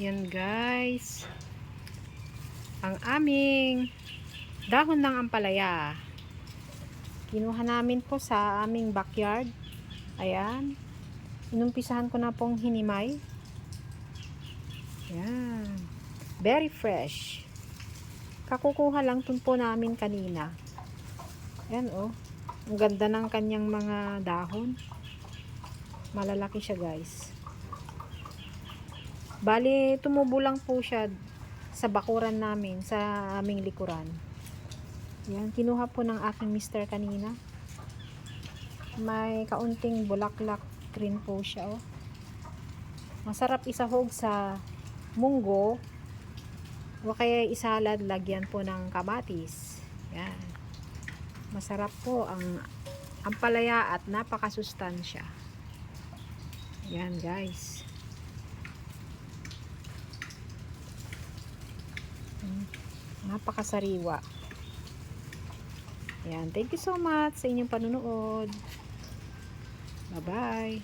Yan guys. Ang aming dahon ng ampalaya. Kinuha namin po sa aming backyard. Ayan. Inumpisahan ko na pong hinimay. Ayan. Very fresh. Kakukuha lang tun po namin kanina. Ayan oh. Ang ganda ng kanyang mga dahon. Malalaki siya guys. Bali, tumubo lang po siya sa bakuran namin, sa aming likuran. Yan, kinuha po ng aking mister kanina. May kaunting bulaklak rin po siya. Oh. Masarap isahog sa munggo o kaya isalad lagyan po ng kamatis. Yan. Masarap po ang ampalaya at napakasustansya. Yan guys. Napakasariwa. Yan. Thank you so much sa inyong panunood. Bye-bye.